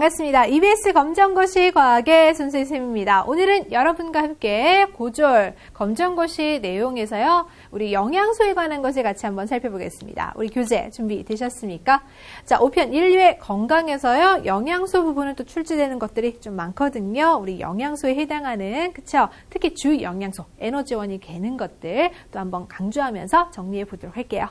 반갑습니다. EBS 검정고시 과학의 손선생님입니다. 오늘은 여러분과 함께 고졸 검정고시 내용에서요. 우리 영양소에 관한 것을 같이 한번 살펴보겠습니다. 우리 교재 준비되셨습니까? 자, 5편 1, 2회 건강에서요. 영양소 부분은 또 출제되는 것들이 좀 많거든요. 우리 영양소에 해당하는 그쵸? 특히 주 영양소, 에너지원이 되는 것들 또 한번 강조하면서 정리해 보도록 할게요.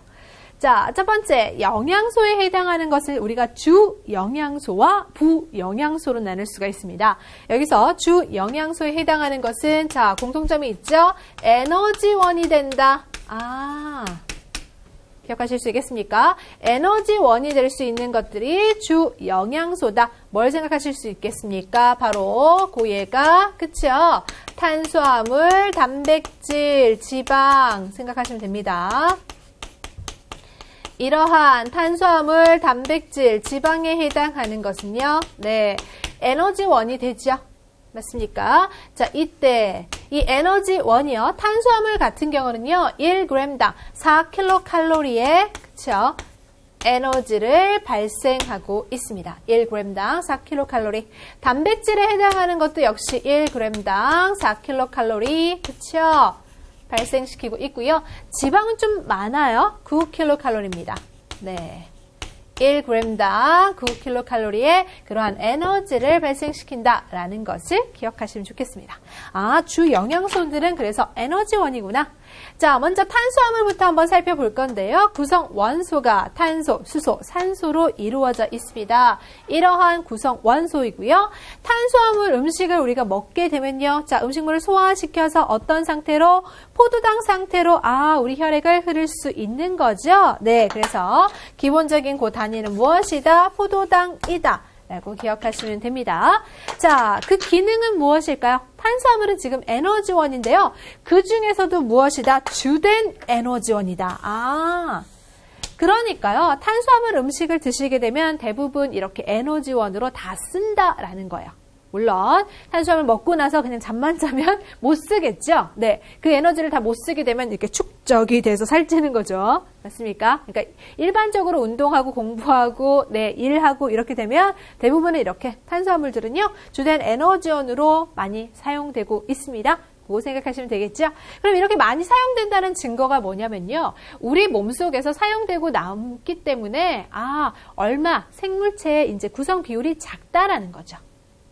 자, 첫 번째, 영양소에 해당하는 것을 우리가 주 영양소와 부 영양소로 나눌 수가 있습니다. 여기서 주 영양소에 해당하는 것은, 자, 공통점이 있죠? 에너지원이 된다. 아. 기억하실 수 있겠습니까? 에너지원이 될 수 있는 것들이 주 영양소다. 뭘 생각하실 수 있겠습니까? 바로 고예가 그쵸? 탄수화물, 단백질, 지방 생각하시면 됩니다. 이러한 탄수화물, 단백질, 지방에 해당하는 것은요. 네. 에너지원이 되죠. 맞습니까? 자, 이때 이 에너지원이요. 탄수화물 같은 경우는요. 1g당 4kcal에 그쵸? 에너지를 발생하고 있습니다. 1g당 4kcal. 단백질에 해당하는 것도 역시 1g당 4kcal. 그쵸? 발생시키고 있고요. 지방은 좀 많아요. 9kcal입니다. 네. 1g당 9kcal의 그러한 에너지를 발생시킨다라는 것을 기억하시면 좋겠습니다. 아, 주 영양소들은 그래서 에너지원이구나. 자, 먼저 탄수화물부터 한번 살펴볼 건데요. 구성 원소가 탄소, 수소, 산소로 이루어져 있습니다. 이러한 구성 원소이고요. 탄수화물 음식을 우리가 먹게 되면요. 자, 음식물을 소화시켜서 어떤 상태로 포도당 상태로 아, 우리 혈액을 흐를 수 있는 거죠. 네, 그래서 기본적인 그 단위는 무엇이다? 포도당이다. 라고 기억하시면 됩니다. 자, 그 기능은 무엇일까요? 탄수화물은 지금 에너지원인데요. 그 중에서도 무엇이다? 주된 에너지원이다. 아. 그러니까요. 탄수화물 음식을 드시게 되면 대부분 이렇게 에너지원으로 다 쓴다라는 거예요. 물론 탄수화물 먹고 나서 그냥 잠만 자면 못 쓰겠죠. 네, 그 에너지를 다 못 쓰게 되면 이렇게 축적이 돼서 살찌는 거죠. 맞습니까? 그러니까 일반적으로 운동하고 공부하고 네 일하고 이렇게 되면 대부분은 이렇게 탄수화물들은요 주된 에너지원으로 많이 사용되고 있습니다. 그거 생각하시면 되겠죠? 그럼 이렇게 많이 사용된다는 증거가 뭐냐면요. 우리 몸속에서 사용되고 남기 때문에 아 얼마 생물체의 이제 구성 비율이 작다라는 거죠.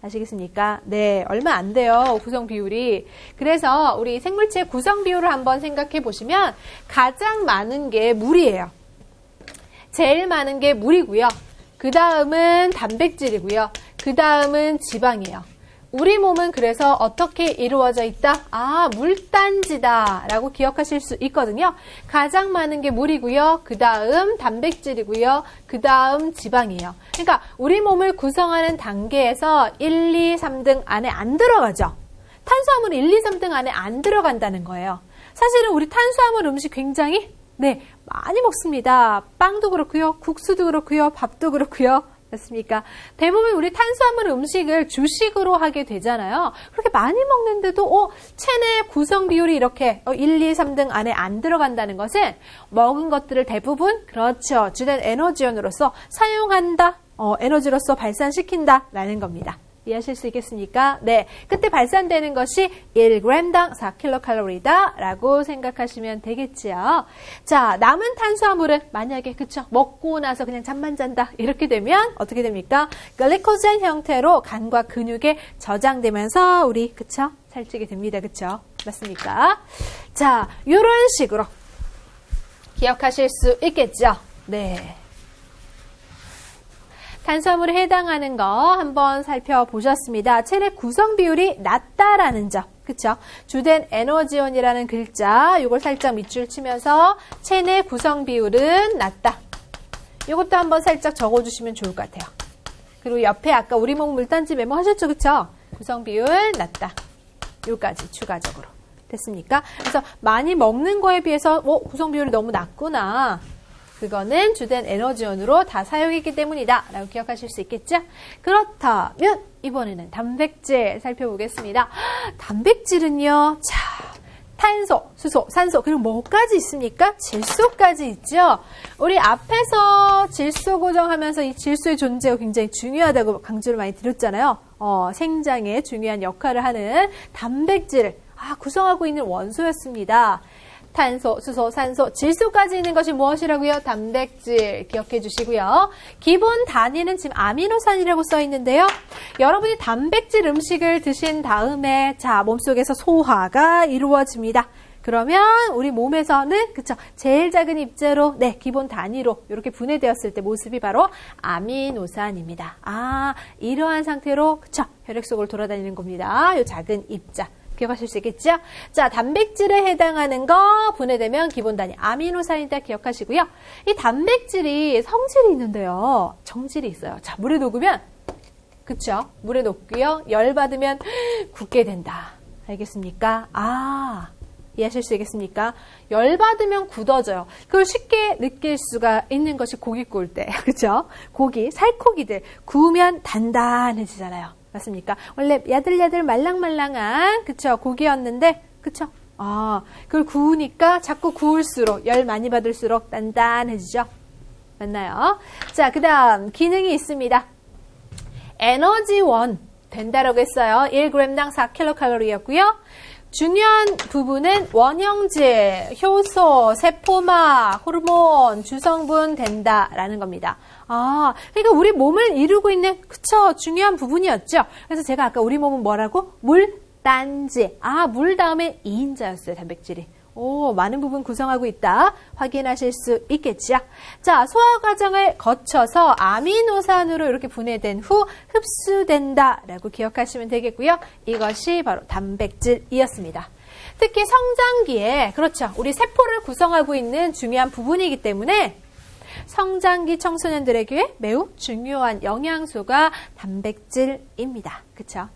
아시겠습니까? 네, 얼마 안 돼요. 구성 비율이. 그래서 우리 생물체 구성 비율을 한번 생각해 보시면 가장 많은 게 물이에요. 제일 많은 게 물이고요. 그 다음은 단백질이고요. 그 다음은 지방이에요. 우리 몸은 그래서 어떻게 이루어져 있다? 아, 물단지다. 라고 기억하실 수 있거든요. 가장 많은 게 물이고요. 그 다음 단백질이고요. 그 다음 지방이에요. 그러니까 우리 몸을 구성하는 단계에서 1, 2, 3등 안에 안 들어가죠. 탄수화물 1, 2, 3등 안에 안 들어간다는 거예요. 사실은 우리 탄수화물 음식 굉장히 네, 많이 먹습니다. 빵도 그렇고요. 국수도 그렇고요. 밥도 그렇고요. 맞습니까? 대부분 우리 탄수화물 음식을 주식으로 하게 되잖아요. 그렇게 많이 먹는데도 어, 체내 구성 비율이 이렇게 1, 2, 3등 안에 안 들어간다는 것은 먹은 것들을 대부분 그렇죠. 주된 에너지원으로서 사용한다. 어, 에너지로서 발산시킨다라는 겁니다. 이해하실 수 있겠습니까? 네. 그때 발산되는 것이 1g당 4kcal이다 라고 생각하시면 되겠지요. 자, 남은 탄수화물은 만약에 그쵸 먹고 나서 그냥 잠만 잔다 이렇게 되면 어떻게 됩니까? 글리코젠 형태로 간과 근육에 저장되면서 우리 그쵸 살찌게 됩니다. 그쵸? 맞습니까? 자, 이런 식으로 기억하실 수 있겠죠? 네. 탄수화물에 해당하는 거 한번 살펴보셨습니다. 체내 구성 비율이 낮다라는 점. 그쵸? 주된 에너지원이라는 글자, 이걸 살짝 밑줄 치면서 체내 구성 비율은 낮다. 이것도 한번 살짝 적어주시면 좋을 것 같아요. 그리고 옆에 아까 우리 몸 물단지 메모하셨죠? 그쵸? 구성 비율 낮다. 여기까지 추가적으로. 됐습니까? 그래서 많이 먹는 거에 비해서 어, 구성 비율이 너무 낮구나. 그거는 주된 에너지원으로 다 사용했기 때문이다. 라고 기억하실 수 있겠죠? 그렇다면 이번에는 단백질 살펴보겠습니다. 단백질은요. 자, 탄소, 수소, 산소, 그리고 뭐까지 있습니까? 질소까지 있죠? 우리 앞에서 질소 고정하면서 이 질소의 존재가 굉장히 중요하다고 강조를 많이 드렸잖아요. 어, 생장에 중요한 역할을 하는 단백질을 아, 구성하고 있는 원소였습니다. 탄소, 수소, 산소, 질소까지 있는 것이 무엇이라고요? 단백질 기억해 주시고요. 기본 단위는 지금 아미노산이라고 써 있는데요. 여러분이 단백질 음식을 드신 다음에 자 몸속에서 소화가 이루어집니다. 그러면 우리 몸에서는 그쵸 제일 작은 입자로 네 기본 단위로 이렇게 분해되었을 때 모습이 바로 아미노산입니다. 아 이러한 상태로 그쵸 혈액 속을 돌아다니는 겁니다. 이 작은 입자. 기억하실 수 있겠죠? 자, 단백질에 해당하는 거 분해되면 기본 단위 아미노산이다 기억하시고요. 이 단백질이 성질이 있는데요. 정질이 있어요. 자, 물에 녹으면 그쵸? 물에 녹고요. 열 받으면 굳게 된다. 알겠습니까? 아, 이해하실 수 있겠습니까? 열 받으면 굳어져요. 그걸 쉽게 느낄 수가 있는 것이 고기 구울 때. 그쵸? 고기, 살코기들 구우면 단단해지잖아요. 맞습니까? 원래 야들야들 말랑말랑한 그쵸 고기였는데 그쵸? 아 그걸 구우니까 자꾸 구울수록 열 많이 받을수록 단단해지죠. 맞나요? 자 그다음 기능이 있습니다. 에너지원 된다라고 했어요. 1g당 4kcal였고요. 중요한 부분은 원형질, 효소, 세포막, 호르몬, 주성분 된다라는 겁니다. 아, 그러니까 우리 몸을 이루고 있는 그쵸 중요한 부분이었죠. 그래서 제가 아까 우리 몸은 뭐라고 물 단지. 아, 물 다음에 2인자였어요 단백질이. 오, 많은 부분 구성하고 있다. 확인하실 수 있겠죠. 자, 소화 과정을 거쳐서 아미노산으로 이렇게 분해된 후 흡수된다라고 기억하시면 되겠고요. 이것이 바로 단백질이었습니다. 특히 성장기에 그렇죠. 우리 세포를 구성하고 있는 중요한 부분이기 때문에 성장기 청소년들에게 매우 중요한 영양소가 단백질입니다. 그렇죠?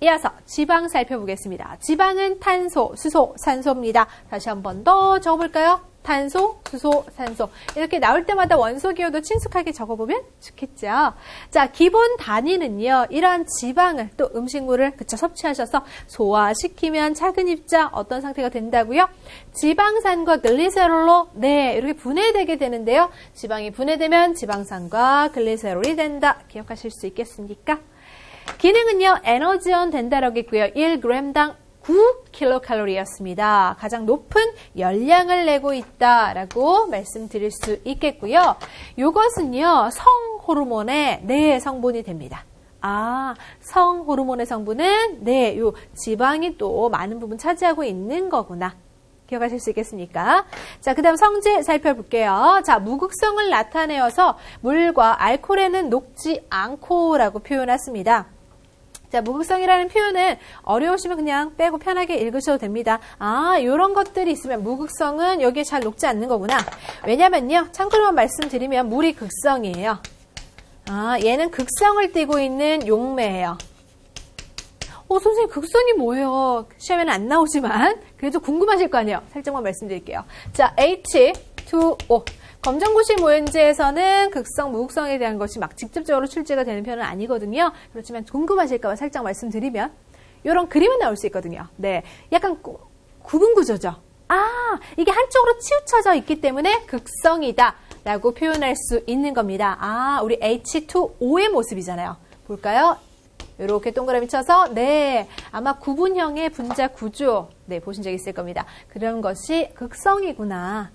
이어서 지방 살펴보겠습니다. 지방은 탄소, 수소, 산소입니다. 다시 한 번 더 적어볼까요? 탄소, 수소, 산소. 이렇게 나올 때마다 원소 기호도 친숙하게 적어보면 좋겠죠. 자, 기본 단위는요, 이러한 지방을 또 음식물을 그쵸, 섭취하셔서 소화시키면 작은 입자 어떤 상태가 된다고요? 지방산과 글리세롤로, 네, 이렇게 분해되게 되는데요. 지방이 분해되면 지방산과 글리세롤이 된다. 기억하실 수 있겠습니까? 기능은요, 에너지원 된다라고 했고요. 1g당 9kcal였습니다. 가장 높은 열량을 내고 있다라고 말씀드릴 수 있겠고요. 이것은요, 성 호르몬의 네 성분이 됩니다. 아, 성 호르몬의 성분은 네, 요 지방이 또 많은 부분 차지하고 있는 거구나. 기억하실 수 있겠습니까? 자, 그 다음 성질 살펴볼게요. 자, 무극성을 나타내어서 물과 알코올에는 녹지 않고라고 표현했습니다. 자, 무극성이라는 표현은 어려우시면 그냥 빼고 편하게 읽으셔도 됩니다. 아, 이런 것들이 있으면 무극성은 여기에 잘 녹지 않는 거구나. 왜냐면요. 참고로만 말씀드리면 물이 극성이에요. 아, 얘는 극성을 띠고 있는 용매예요. 어, 선생님, 극성이 뭐예요? 시험에는 안 나오지만, 그래도 궁금하실 거 아니에요? 살짝만 말씀드릴게요. 자, H2O. 검정고시 모형지에서는 극성, 무극성에 대한 것이 막 직접적으로 출제가 되는 편은 아니거든요. 그렇지만 궁금하실까봐 살짝 말씀드리면 이런 그림은 나올 수 있거든요. 네, 약간 구, 구분 구조죠. 아, 이게 한쪽으로 치우쳐져 있기 때문에 극성이다 라고 표현할 수 있는 겁니다. 아, 우리 H2O의 모습이잖아요. 볼까요? 이렇게 동그라미 쳐서 네 아마 구분형의 분자 구조 네 보신 적 있을 겁니다. 그런 것이 극성이구나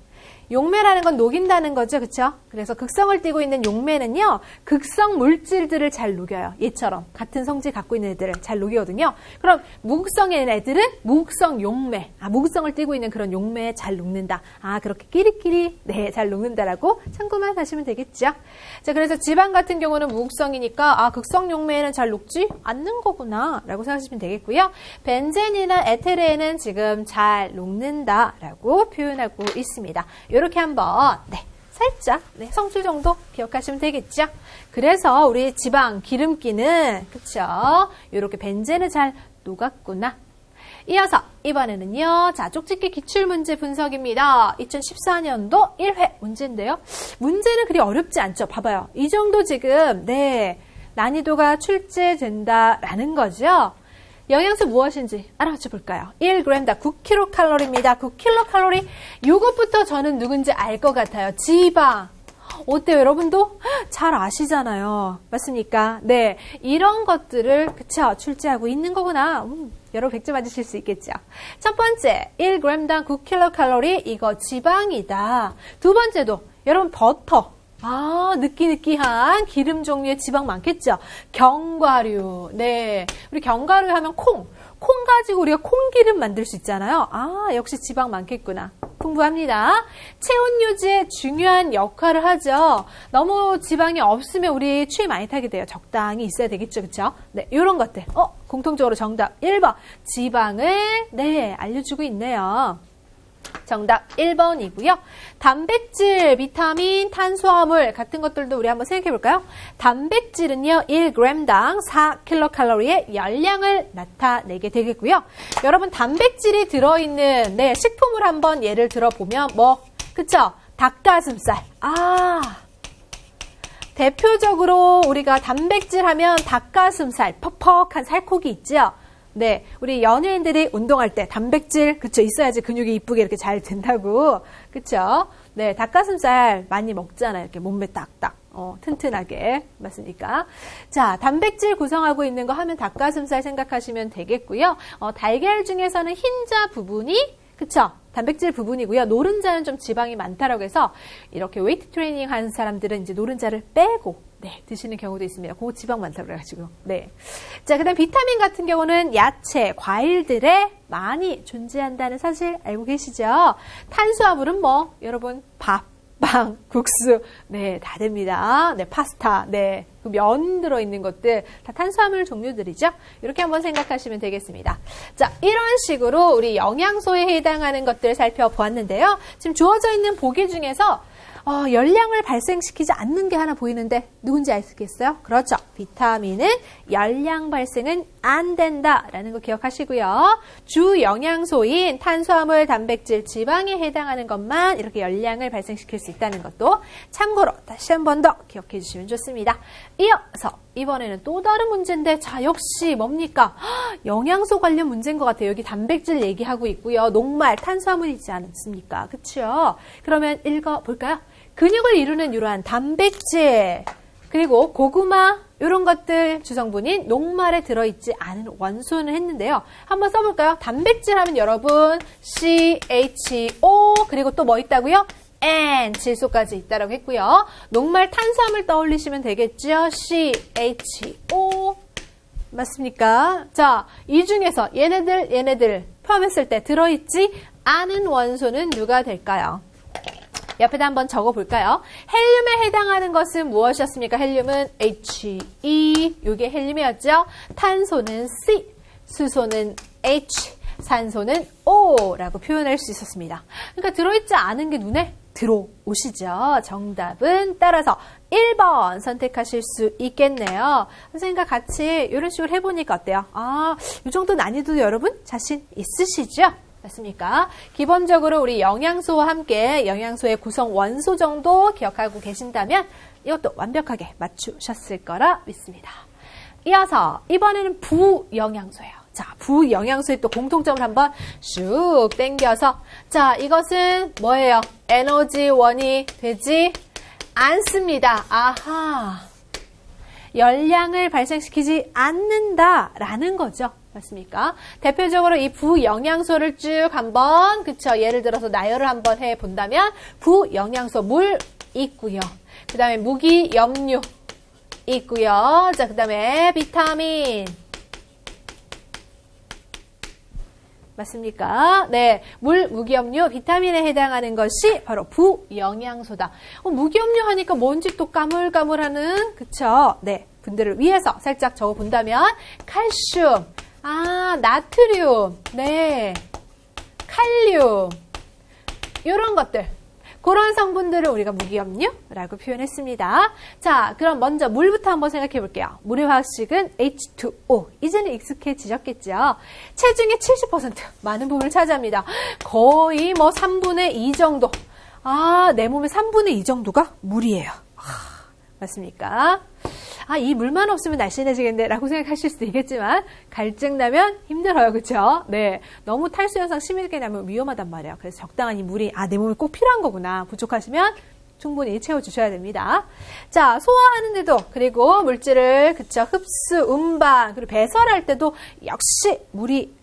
용매라는 건 녹인다는 거죠. 그렇죠? 그래서 극성을 띠고 있는 용매는요. 극성 물질들을 잘 녹여요. 얘처럼 같은 성질 갖고 있는 애들을 잘 녹이거든요. 그럼 무극성의 애들은 무극성 용매. 아, 무극성을 띠고 있는 그런 용매에 잘 녹는다. 아, 그렇게 끼리끼리 네, 잘 녹는다라고 참고만 하시면 되겠죠. 자, 그래서 지방 같은 경우는 무극성이니까 아, 극성 용매에는 잘 녹지 않는 거구나라고 생각하시면 되겠고요. 벤젠이나 에테르에는 지금 잘 녹는다라고 표현하고 있습니다. 이렇게 한번 네, 살짝 네, 성질 정도 기억하시면 되겠죠. 그래서 우리 지방 기름기는 그쵸? 이렇게 벤젠은 잘 녹았구나. 이어서 이번에는요. 자, 쪽집기 기출문제 분석입니다. 2014년도 1회 문제인데요. 문제는 그리 어렵지 않죠. 봐봐요. 이 정도 지금 네 난이도가 출제된다라는 거죠. 영양소 무엇인지 알아맞혀 볼까요? 1g당 9kcal입니다. 9kcal. 이것부터 저는 누군지 알 것 같아요. 지방. 어때요? 여러분도 잘 아시잖아요. 맞습니까? 네. 이런 것들을, 그쵸. 출제하고 있는 거구나. 음, 여러분 100점 맞으실 수 있겠죠. 첫 번째, 1g당 9kcal. 이거 지방이다. 두 번째도, 여러분 버터. 아, 느끼느끼한 기름 종류의 지방 많겠죠? 견과류. 네. 우리 견과류 하면 콩. 콩 가지고 우리가 콩기름 만들 수 있잖아요. 아, 역시 지방 많겠구나. 풍부합니다. 체온 유지에 중요한 역할을 하죠. 너무 지방이 없으면 우리 추위 많이 타게 돼요. 적당히 있어야 되겠죠. 그쵸? 네, 요런 것들. 어, 공통적으로 정답 1번. 지방을, 네, 알려주고 있네요. 정답 1번이고요. 단백질, 비타민, 탄수화물 같은 것들도 우리 한번 생각해 볼까요? 단백질은요. 1g당 4kcal의 열량을 나타내게 되겠고요. 여러분 단백질이 들어있는 네, 식품을 한번 예를 들어보면 뭐 그쵸? 닭가슴살. 아 대표적으로 우리가 단백질 하면 닭가슴살, 퍽퍽한 살코기 있죠? 네, 우리 연예인들이 운동할 때 단백질 그쵸 있어야지 근육이 이쁘게 이렇게 잘 된다고 그쵸? 네, 닭가슴살 많이 먹잖아요. 이렇게 몸매 딱딱 어, 튼튼하게 맞습니까? 자, 단백질 구성하고 있는 거 하면 닭가슴살 생각하시면 되겠고요. 어, 달걀 중에서는 흰자 부분이 그쵸? 단백질 부분이고요. 노른자는 좀 지방이 많다라고 해서 이렇게 웨이트 트레이닝 하는 사람들은 이제 노른자를 빼고 네, 드시는 경우도 있습니다. 그거 지방 많다고 그래가지고. 네. 자, 그 다음 비타민 같은 경우는 야채, 과일들에 많이 존재한다는 사실 알고 계시죠? 탄수화물은 뭐, 여러분, 밥, 빵, 국수, 네, 다 됩니다. 네, 파스타, 네, 그 면 들어있는 것들, 다 탄수화물 종류들이죠? 이렇게 한번 생각하시면 되겠습니다. 자, 이런 식으로 우리 영양소에 해당하는 것들 살펴보았는데요. 지금 주어져 있는 보기 중에서 어, 열량을 발생시키지 않는 게 하나 보이는데 누군지 아시겠어요? 그렇죠. 비타민은 열량 발생은 안 된다라는 거 기억하시고요. 주 영양소인 탄수화물, 단백질, 지방에 해당하는 것만 이렇게 열량을 발생시킬 수 있다는 것도 참고로 다시 한 번 더 기억해 주시면 좋습니다. 이어서 이번에는 또 다른 문제인데 자 역시 뭡니까? 영양소 관련 문제인 것 같아요. 여기 단백질 얘기하고 있고요. 녹말, 탄수화물이지 않습니까? 그렇죠? 그러면 읽어볼까요? 근육을 이루는 이러한 단백질 그리고 고구마 이런 것들 주성분인 녹말에 들어있지 않은 원소는 했는데요. 한번 써볼까요? 단백질 하면 여러분 CHO 그리고 또 뭐 있다고요? N 질소까지 있다라고 했고요. 녹말 탄수화물 떠올리시면 되겠죠? CHO 맞습니까? 자, 이 중에서 얘네들 얘네들 포함했을 때 들어있지 않은 원소는 누가 될까요? 옆에다 한번 적어볼까요? 헬륨에 해당하는 것은 무엇이었습니까? 헬륨은 He, 이게 헬륨이었죠? 탄소는 C, 수소는 H, 산소는 O라고 표현할 수 있었습니다. 그러니까 들어있지 않은 게 눈에 들어오시죠? 정답은 따라서 1번 선택하실 수 있겠네요. 선생님과 같이 이런 식으로 해보니까 어때요? 아, 이 정도 난이도 여러분 자신 있으시죠? 맞습니까? 기본적으로 우리 영양소와 함께 영양소의 구성 원소 정도 기억하고 계신다면 이것도 완벽하게 맞추셨을 거라 믿습니다. 이어서 이번에는 부영양소예요. 자, 부영양소의 또 공통점을 한번 슉 땡겨서 자, 이것은 뭐예요? 에너지원이 되지 않습니다. 아하. 열량을 발생시키지 않는다라는 거죠. 맞습니까? 대표적으로 이 부영양소를 쭉 한번 그쵸 예를 들어서 나열을 한번 해 본다면 부영양소 물 있고요. 그 다음에 무기 염류 있고요. 자, 그 다음에 비타민 맞습니까? 네. 물, 무기염류, 비타민에 해당하는 것이 바로 부영양소다. 어, 무기염류 하니까 뭔지 또 까물까물하는, 그쵸? 네. 분들을 위해서 살짝 적어 본다면, 칼슘, 아, 나트륨, 네. 칼륨, 이런 것들. 그런 성분들을 우리가 무기염류라고 표현했습니다. 자, 그럼 먼저 물부터 한번 생각해 볼게요. 물의 화학식은 H2O. 이제는 익숙해지셨겠죠? 체중의 70% 많은 부분을 차지합니다. 거의 뭐 3분의 2 정도. 아, 내 몸의 3분의 2 정도가 물이에요. 아, 맞습니까? 아, 이 물만 없으면 날씬해지겠네 라고 생각하실 수도 있겠지만 갈증 나면 힘들어요. 그쵸? 네. 너무 탈수 현상 심하게 나면 위험하단 말이에요. 그래서 적당한 이 물이 아, 내 몸에 꼭 필요한 거구나. 부족하시면 충분히 채워주셔야 됩니다. 자, 소화하는데도 그리고 물질을 그쵸 흡수, 운반 그리고 배설할 때도 역시 물이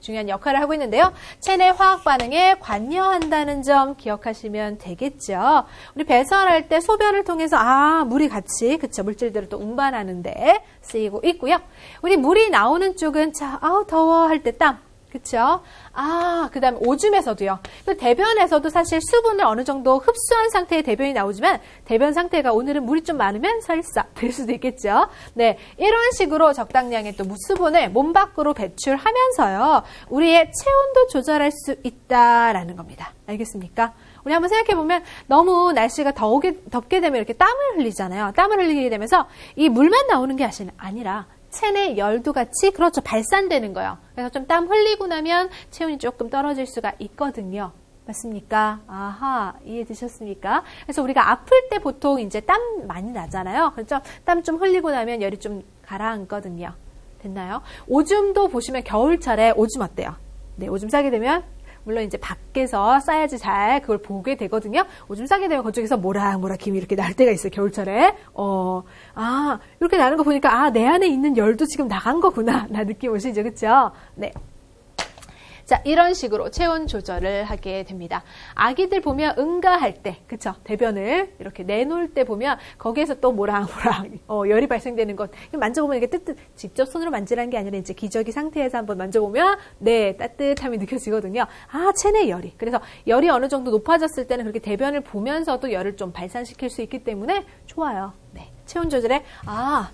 중요한 역할을 하고 있는데요. 체내 화학 반응에 관여한다는 점 기억하시면 되겠죠. 우리 배설할 때 소변을 통해서 아 물이 같이 그쵸 물질들을 또 운반하는데 쓰이고 있고요. 우리 물이 나오는 쪽은 자 아우 더워 할 때 땀. 그쵸? 아, 그 다음에 오줌에서도요. 그 대변에서도 사실 수분을 어느 정도 흡수한 상태의 대변이 나오지만 대변 상태가 오늘은 물이 좀 많으면 설사 될 수도 있겠죠. 네. 이런 식으로 적당량의 또 수분을 몸 밖으로 배출하면서요. 우리의 체온도 조절할 수 있다라는 겁니다. 알겠습니까? 우리 한번 생각해 보면 너무 날씨가 더우게, 덥게 되면 이렇게 땀을 흘리잖아요. 땀을 흘리게 되면서 이 물만 나오는 게 아니라 체내 열도 같이 그렇죠 발산되는 거예요. 그래서 좀 땀 흘리고 나면 체온이 조금 떨어질 수가 있거든요. 맞습니까? 아하, 이해되셨습니까? 그래서 우리가 아플 때 보통 이제 땀 많이 나잖아요. 그렇죠? 땀 좀 흘리고 나면 열이 좀 가라앉거든요. 됐나요? 오줌도 보시면 겨울철에 오줌 어때요? 네, 오줌 싸게 되면 물론 이제 밖에서 싸야지 잘 그걸 보게 되거든요. 오줌 싸게 되면 그쪽에서 모락모락 김이 이렇게 날 때가 있어요. 겨울철에. 어, 아, 이렇게 나는 거 보니까 아, 내 안에 있는 열도 지금 나간 거구나. 나 느낌 오시죠? 그쵸? 네. 자, 이런 식으로 체온 조절을 하게 됩니다. 아기들 보면 응가할 때, 그쵸? 대변을 이렇게 내놓을 때 보면 거기에서 또 모락모락 어, 열이 발생되는 것. 만져보면 이게 뜨뜻, 직접 손으로 만지라는 게 아니라 이제 기저귀 상태에서 한번 만져보면 네, 따뜻함이 느껴지거든요. 아, 체내 열이. 그래서 열이 어느 정도 높아졌을 때는 그렇게 대변을 보면서도 열을 좀 발산시킬 수 있기 때문에 좋아요. 네. 체온 조절에, 아,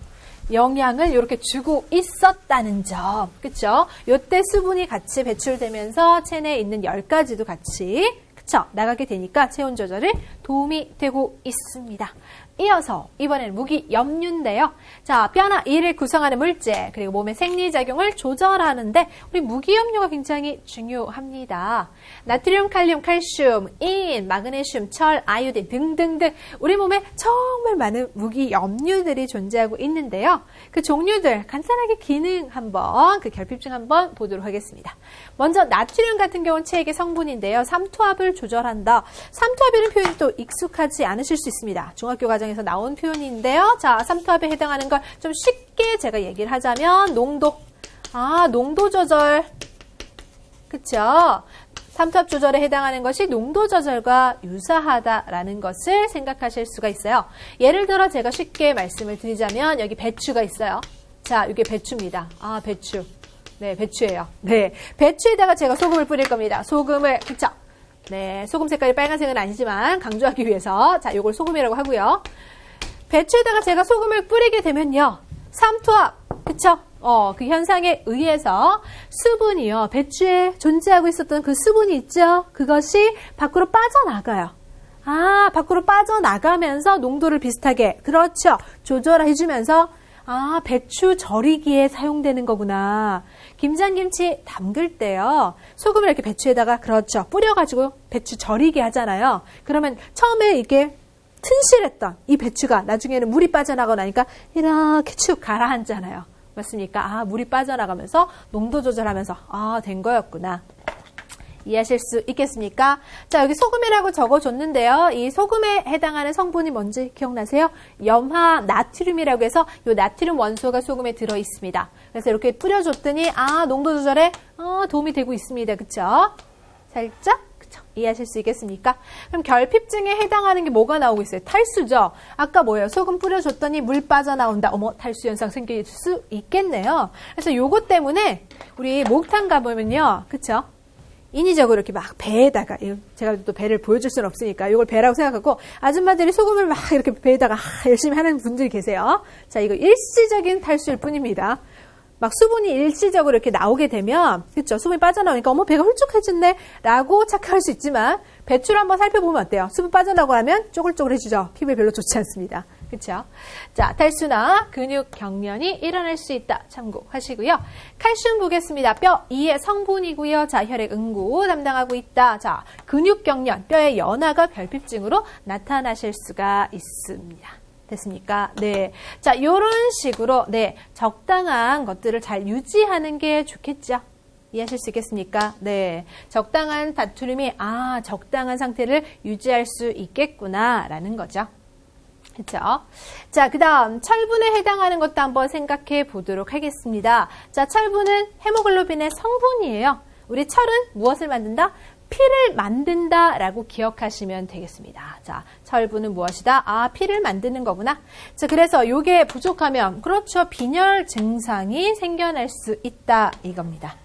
영향을 이렇게 주고 있었다는 점. 그쵸? 요때 수분이 같이 배출되면서 체내에 있는 열까지도 같이 그쵸? 나가게 되니까 체온 조절에 도움이 되고 있습니다. 이어서 이번엔 무기 염류인데요. 자, 뼈나 이를 구성하는 물질 그리고 몸의 생리작용을 조절하는데 우리 무기 염류가 굉장히 중요합니다. 나트륨, 칼륨, 칼슘, 인, 마그네슘, 철, 아이오딘 등등등 우리 몸에 정말 많은 무기 염류들이 존재하고 있는데요. 그 종류들 간단하게 기능 한번 그 결핍증 한번 보도록 하겠습니다. 먼저 나트륨 같은 경우는 체액의 성분인데요. 삼투압을 조절한다. 삼투압이라는 표현이 또 익숙하지 않으실 수 있습니다. 중학교 과정 과정에서 나온 표현인데요. 자, 삼투압에 해당하는 걸 좀 쉽게 제가 얘기를 하자면 농도. 아, 농도 조절. 그쵸? 삼투압 조절에 해당하는 것이 농도 조절과 유사하다라는 것을 생각하실 수가 있어요. 예를 들어 제가 쉽게 말씀을 드리자면 여기 배추가 있어요. 자, 이게 배추입니다. 아, 배추. 네, 배추예요. 네, 배추에다가 제가 소금을 뿌릴 겁니다. 소금을, 그쵸? 네, 소금 색깔이 빨간색은 아니지만 강조하기 위해서 자, 요걸 소금이라고 하고요. 배추에다가 제가 소금을 뿌리게 되면요. 삼투압, 그쵸? 어, 그 현상에 의해서 수분이요. 배추에 존재하고 있었던 그 수분이 있죠? 그것이 밖으로 빠져나가요. 아, 밖으로 빠져나가면서 농도를 비슷하게, 그렇죠. 조절해주면서 아, 배추 절이기에 사용되는 거구나. 김장김치 담글 때요. 소금을 이렇게 배추에다가 그렇죠. 뿌려가지고 배추 절이게 하잖아요. 그러면 처음에 이게 튼실했던 이 배추가 나중에는 물이 빠져나가고 나니까 이렇게 축 가라앉잖아요. 맞습니까? 아, 물이 빠져나가면서 농도 조절하면서 아, 된 거였구나. 이해하실 수 있겠습니까? 자, 여기 소금이라고 적어줬는데요. 이 소금에 해당하는 성분이 뭔지 기억나세요? 염화 나트륨이라고 해서 이 나트륨 원소가 소금에 들어 있습니다. 그래서 이렇게 뿌려줬더니 아, 농도 조절에 어, 도움이 되고 있습니다. 그쵸? 살짝? 이해하실 수 있겠습니까? 그럼 결핍증에 해당하는 게 뭐가 나오고 있어요? 탈수죠. 아까 뭐예요? 소금 뿌려줬더니 물 빠져나온다. 어머 탈수 현상 생길 수 있겠네요. 그래서 요것 때문에 우리 목탕 가보면요, 그쵸? 인위적으로 이렇게 막 배에다가 제가 또 배를 보여줄 수는 없으니까 이걸 배라고 생각하고 아줌마들이 소금을 막 이렇게 배에다가 열심히 하는 분들이 계세요. 자 이거 일시적인 탈수일 뿐입니다. 막 수분이 일시적으로 이렇게 나오게 되면 그렇죠 수분이 빠져나오니까 어머 배가 훌쭉해졌네 라고 착각할 수 있지만 배추를 한번 살펴보면 어때요? 수분 빠져나오고 하면 쪼글쪼글해지죠. 피부에 별로 좋지 않습니다. 그렇죠? 자, 탈수나 근육 경련이 일어날 수 있다. 참고하시고요. 칼슘 보겠습니다. 뼈 2의 성분이고요. 자, 혈액 응고 담당하고 있다. 자, 근육 경련, 뼈의 연화가 결핍증으로 나타나실 수가 있습니다. 됐습니까? 네. 자, 요런 식으로, 네. 적당한 것들을 잘 유지하는 게 좋겠죠? 이해하실 수 있겠습니까? 네. 적당한 다투림이, 아, 적당한 상태를 유지할 수 있겠구나, 라는 거죠. 그렇죠? 자, 그 다음 철분에 해당하는 것도 한번 생각해 보도록 하겠습니다. 자, 철분은 헤모글로빈의 성분이에요. 우리 철은 무엇을 만든다? 피를 만든다 라고 기억하시면 되겠습니다. 자, 철분은 무엇이다? 아, 피를 만드는 거구나. 자, 그래서 요게 부족하면 그렇죠. 빈혈 증상이 생겨날 수 있다 이겁니다.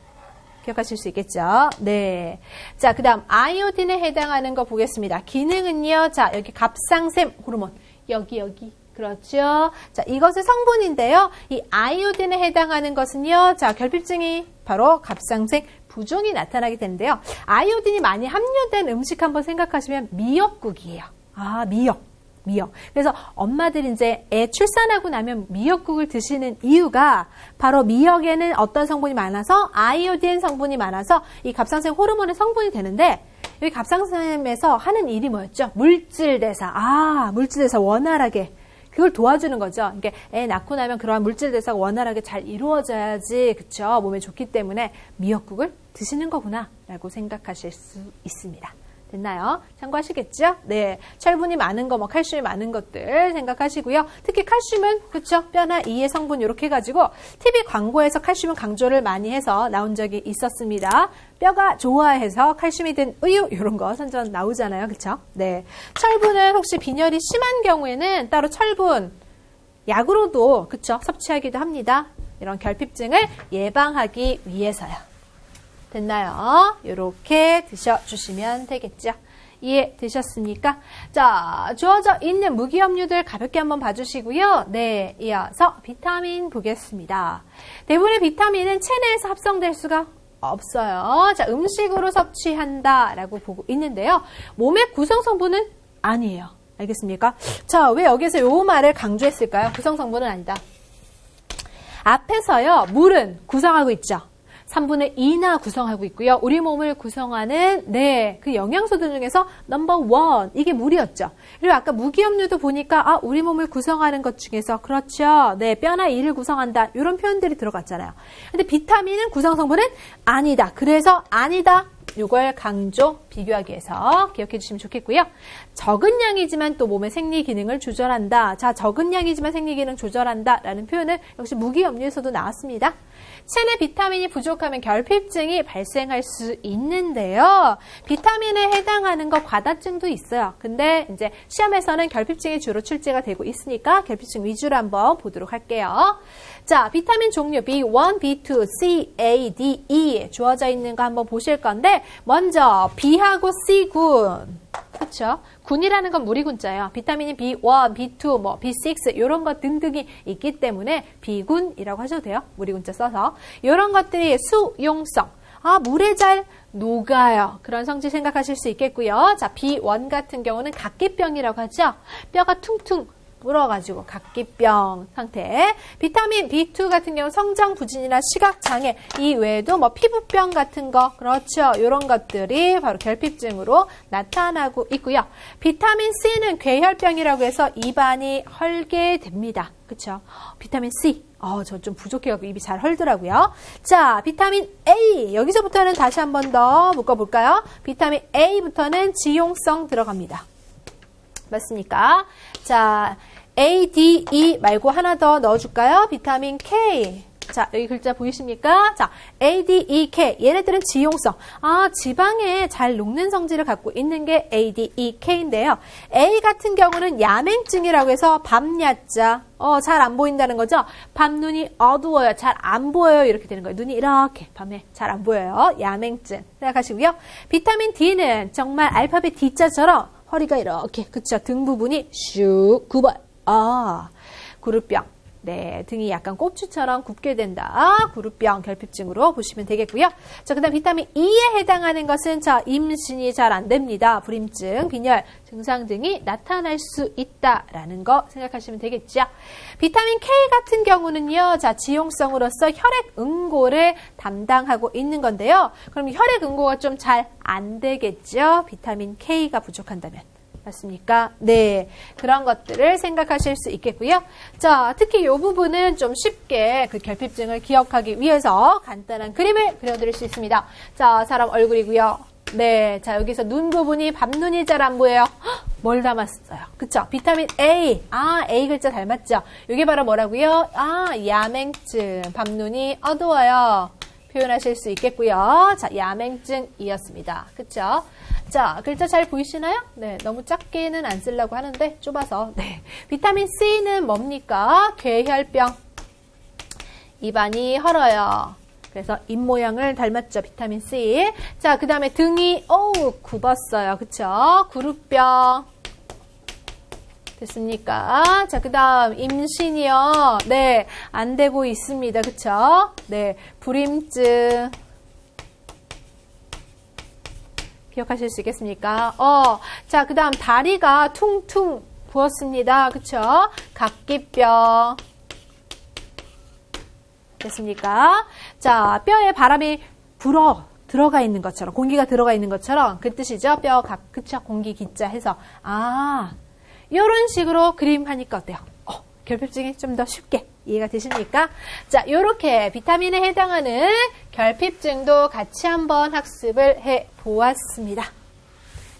기억하실 수 있겠죠? 네. 자, 그 다음 아이오딘에 해당하는 거 보겠습니다. 기능은요. 자, 여기 갑상샘 호르몬. 여기 여기 그렇죠. 자, 이것은 성분인데요. 이 아이오딘에 해당하는 것은요. 자, 결핍증이 바로 갑상생 부종이 나타나게 되는데요. 아이오딘이 많이 함유된 음식 한번 생각하시면 미역국이에요. 아, 미역. 미역. 그래서 엄마들이 이제 애 출산하고 나면 미역국을 드시는 이유가 바로 미역에는 어떤 성분이 많아서 아이오딘 성분이 많아서 이 갑상생 호르몬의 성분이 되는데 여기 갑상샘에서 하는 일이 뭐였죠? 물질 대사. 아, 물질 대사 원활하게. 그걸 도와주는 거죠. 이게 애 낳고 나면 그러한 물질 대사가 원활하게 잘 이루어져야지, 그쵸? 몸에 좋기 때문에 미역국을 드시는 거구나라고 생각하실 수 있습니다. 됐나요? 참고하시겠죠? 네. 철분이 많은 거, 뭐 칼슘이 많은 것들 생각하시고요. 특히 칼슘은 그쵸? 뼈나 이의 성분 이렇게 해가지고 TV 광고에서 칼슘은 강조를 많이 해서 나온 적이 있었습니다. 뼈가 좋아해서 칼슘이 든 우유 이런 거 선전 나오잖아요. 그쵸? 네. 철분은 혹시 빈혈이 심한 경우에는 따로 철분 약으로도 그쵸? 섭취하기도 합니다. 이런 결핍증을 예방하기 위해서요. 됐나요? 이렇게 드셔주시면 되겠죠. 이해 되셨습니까? 자, 주어져 있는 무기염류들 가볍게 한번 봐주시고요. 네, 이어서 비타민 보겠습니다. 대부분의 비타민은 체내에서 합성될 수가 없어요. 자, 음식으로 섭취한다라고 보고 있는데요. 몸의 구성 성분은 아니에요. 알겠습니까? 자, 왜 여기서 요 말을 강조했을까요? 구성 성분은 아니다. 앞에서요, 물은 구성하고 있죠. 3분의 2나 구성하고 있고요. 우리 몸을 구성하는 네, 그 영양소들 중에서 넘버 원 이게 물이었죠. 그리고 아까 무기염류도 보니까 아, 우리 몸을 구성하는 것 중에서 그렇죠. 네, 뼈나 이를 구성한다. 이런 표현들이 들어갔잖아요. 근데 비타민은 구성 성분은 아니다. 그래서 아니다. 이걸 강조 비교하기 위해서 기억해 주시면 좋겠고요. 적은 양이지만 또 몸의 생리 기능을 조절한다. 자, 적은 양이지만 생리 기능 조절한다. 라는 표현은 역시 무기염류에서도 나왔습니다. 체내 비타민이 부족하면 결핍증이 발생할 수 있는데요. 비타민에 해당하는 거 과다증도 있어요. 근데 이제 시험에서는 결핍증이 주로 출제가 되고 있으니까 결핍증 위주로 한번 보도록 할게요. 자, 비타민 종류 B1, B2, C, A, D, E 주어져 있는 거 한번 보실 건데 먼저 B하고 C군 그렇죠? 군이라는 건 무리군자예요. 비타민이 B1, B2, 뭐 B6 이런 것 등등이 있기 때문에 B군이라고 하셔도 돼요. 무리군자 써서 이런 것들이 수용성 아 물에 잘 녹아요. 그런 성질 생각하실 수 있겠고요. 자, B1 같은 경우는 각기병이라고 하죠. 뼈가 퉁퉁 불어가지고 각기병 상태. 비타민 B2 같은 경우 성장 부진이나 시각 장애 이 외에도 뭐 피부병 같은 거 그렇죠. 이런 것들이 바로 결핍증으로 나타나고 있고요. 비타민 C는 괴혈병이라고 해서 입안이 헐게 됩니다. 그렇죠? 비타민 C. 어, 저 좀 부족해가지고 입이 잘 헐더라고요. 자, 비타민 A. 여기서부터는 다시 한 번 더 묶어볼까요? 비타민 A부터는 지용성 들어갑니다. 맞습니까? 자, A, D, E 말고 하나 더 넣어줄까요? 비타민 K. 자, 여기 글자 보이십니까? 자, A, D, E, K. 얘네들은 지용성. 아, 지방에 잘 녹는 성질을 갖고 있는 게 A, D, E, K인데요. A 같은 경우는 야맹증이라고 해서 밤야자. 어, 잘 안 보인다는 거죠? 밤 눈이 어두워요. 잘 안 보여요. 이렇게 되는 거예요. 눈이 이렇게 밤에 잘 안 보여요. 야맹증. 생각하시고요. 비타민 D는 정말 알파벳 D자처럼 허리가 이렇게 그쵸 등 부분이 슉 굽어요. 아 구루병. 네, 등이 약간 꼽추처럼 굽게 된다. 아, 구루병 결핍증으로 보시면 되겠고요. 자, 그다음 비타민 E에 해당하는 것은 자 임신이 잘 안 됩니다. 불임증, 빈혈 증상 등이 나타날 수 있다라는 거 생각하시면 되겠죠. 비타민 K 같은 경우는요, 자 지용성으로서 혈액 응고를 담당하고 있는 건데요. 그럼 혈액 응고가 좀 잘 안 되겠죠. 비타민 K가 부족한다면. 맞습니까? 네. 그런 것들을 생각하실 수 있겠고요. 자, 특히 이 부분은 좀 쉽게 그 결핍증을 기억하기 위해서 간단한 그림을 그려드릴 수 있습니다. 자, 사람 얼굴이고요. 네. 자, 여기서 눈 부분이 밤눈이 잘 안 보여요. 헉, 뭘 담았어요? 그쵸? 비타민 A. 아, A 글자 닮았죠? 이게 바로 뭐라고요? 아, 야맹증. 밤눈이 어두워요. 표현하실 수 있겠고요. 자, 야맹증이었습니다. 그쵸? 자, 글자 잘 보이시나요? 네, 너무 작게는 안 쓰려고 하는데 좁아서. 네. 비타민 C는 뭡니까? 괴혈병. 입안이 헐어요. 그래서 입 모양을 닮았죠. 비타민 C. 자, 그 다음에 등이 어우 굽었어요. 그쵸? 구루병. 됐습니까? 자, 그 다음 임신이요. 네, 안 되고 있습니다. 그쵸? 네, 불임증. 기억하실 수 있겠습니까? 어, 자, 그 다음 다리가 퉁퉁 부었습니다. 그쵸? 각기뼈. 됐습니까? 자, 뼈에 바람이 불어 들어가 있는 것처럼, 공기가 들어가 있는 것처럼 그 뜻이죠? 뼈 각, 그쵸? 공기 기자 해서. 아, 이런 식으로 그림하니까 어때요? 어, 결핍증이 좀 더 쉽게 이해가 되십니까? 자, 이렇게 비타민에 해당하는 결핍증도 같이 한번 학습을 해 보았습니다.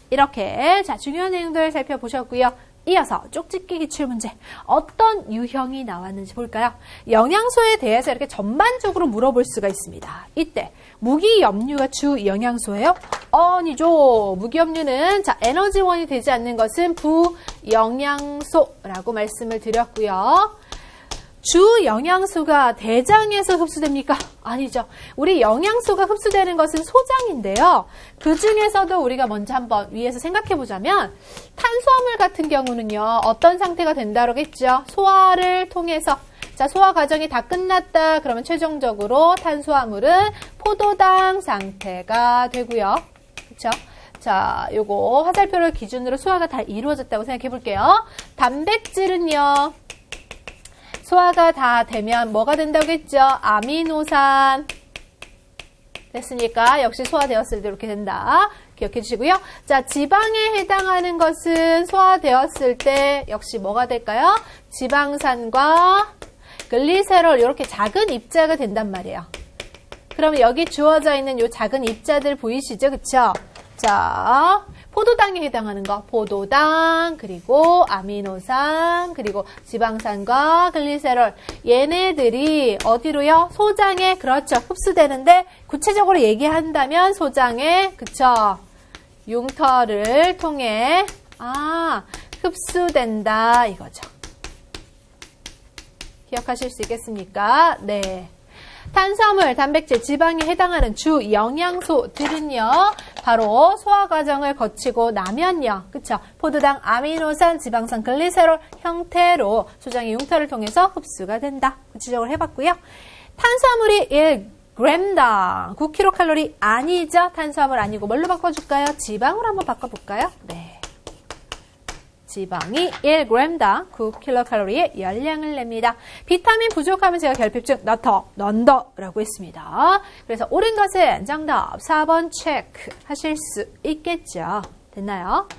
이렇게 자 중요한 내용들 살펴보셨고요. 이어서 쪽집기 기출문제 어떤 유형이 나왔는지 볼까요? 영양소에 대해서 이렇게 전반적으로 물어볼 수가 있습니다. 이때 무기염류가 주 영양소예요? 아니죠. 무기염류는 자 에너지원이 되지 않는 것은 부영양소라고 말씀을 드렸고요. 주 영양소가 대장에서 흡수됩니까? 아니죠. 우리 영양소가 흡수되는 것은 소장인데요. 그 중에서도 우리가 먼저 한번 위에서 생각해 보자면 탄수화물 같은 경우는요. 어떤 상태가 된다고 했죠? 소화를 통해서 자, 소화 과정이 다 끝났다. 그러면 최종적으로 탄수화물은 포도당 상태가 되고요. 그렇죠? 자, 요거 화살표를 기준으로 소화가 다 이루어졌다고 생각해 볼게요. 단백질은요. 소화가 다 되면 뭐가 된다고 했죠? 아미노산. 됐으니까 역시 소화되었을 때 이렇게 된다. 기억해 주시고요. 자, 지방에 해당하는 것은 소화되었을 때 역시 뭐가 될까요? 지방산과 글리세롤 이렇게 작은 입자가 된단 말이에요. 그러면 여기 주어져 있는 이 작은 입자들 보이시죠? 그쵸? 자, 포도당에 해당하는 거 포도당 그리고 아미노산 그리고 지방산과 글리세롤 얘네들이 어디로요? 소장에 그렇죠 흡수되는데 구체적으로 얘기한다면 소장에 그쵸 융터를 통해 아 흡수된다 이거죠. 기억하실 수 있겠습니까? 네. 탄수화물, 단백질, 지방에 해당하는 주 영양소들은요. 바로 소화 과정을 거치고 나면요. 그쵸? 포도당, 아미노산, 지방산, 글리세롤 형태로 소장의 융터를 통해서 흡수가 된다. 구체적으로 해봤고요. 탄수화물이 1g당 9kcal 아니죠? 탄수화물 아니고 뭘로 바꿔줄까요? 지방으로 한번 바꿔볼까요? 네. 지방이 1g당 9kcal의 열량을 냅니다. 비타민 부족하면 제가 결핍증 나타난다라고 했습니다. 그래서 옳은 것은 정답 4번 체크 하실 수 있겠죠. 됐나요?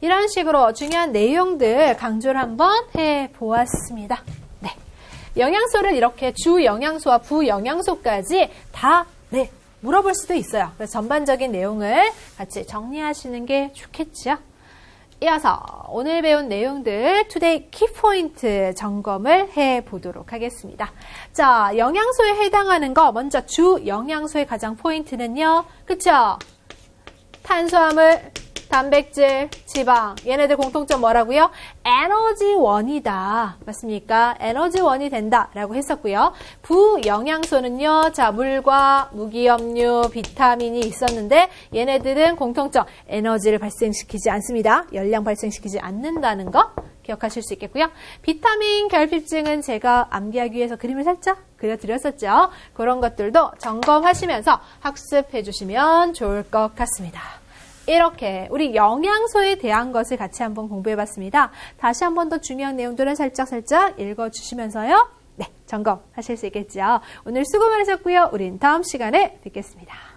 이런 식으로 중요한 내용들 강조를 한번 해보았습니다. 네. 영양소를 이렇게 주 영양소와 부 영양소까지 다 네, 물어볼 수도 있어요. 그래서 전반적인 내용을 같이 정리하시는 게 좋겠죠. 이어서 오늘 배운 내용들 투데이 키포인트 점검을 해 보도록 하겠습니다. 자, 영양소에 해당하는 거 먼저 주 영양소의 가장 포인트는요. 그쵸? 탄수화물, 단백질, 지방 얘네들 공통점 뭐라고요? 에너지원이다. 맞습니까? 에너지원이 된다라고 했었고요. 부영양소는요. 자, 물과 무기염류, 비타민이 있었는데 얘네들은 공통점 에너지를 발생시키지 않습니다. 열량 발생시키지 않는다는 거 기억하실 수 있겠고요. 비타민 결핍증은 제가 암기하기 위해서 그림을 살짝 그려드렸었죠. 그런 것들도 점검하시면서 학습해 주시면 좋을 것 같습니다. 이렇게 우리 영양소에 대한 것을 같이 한번 공부해 봤습니다. 다시 한번 더 중요한 내용들은 살짝살짝 읽어 주시면서요. 네, 점검하실 수 있겠죠. 오늘 수고 많으셨고요. 우린 다음 시간에 뵙겠습니다.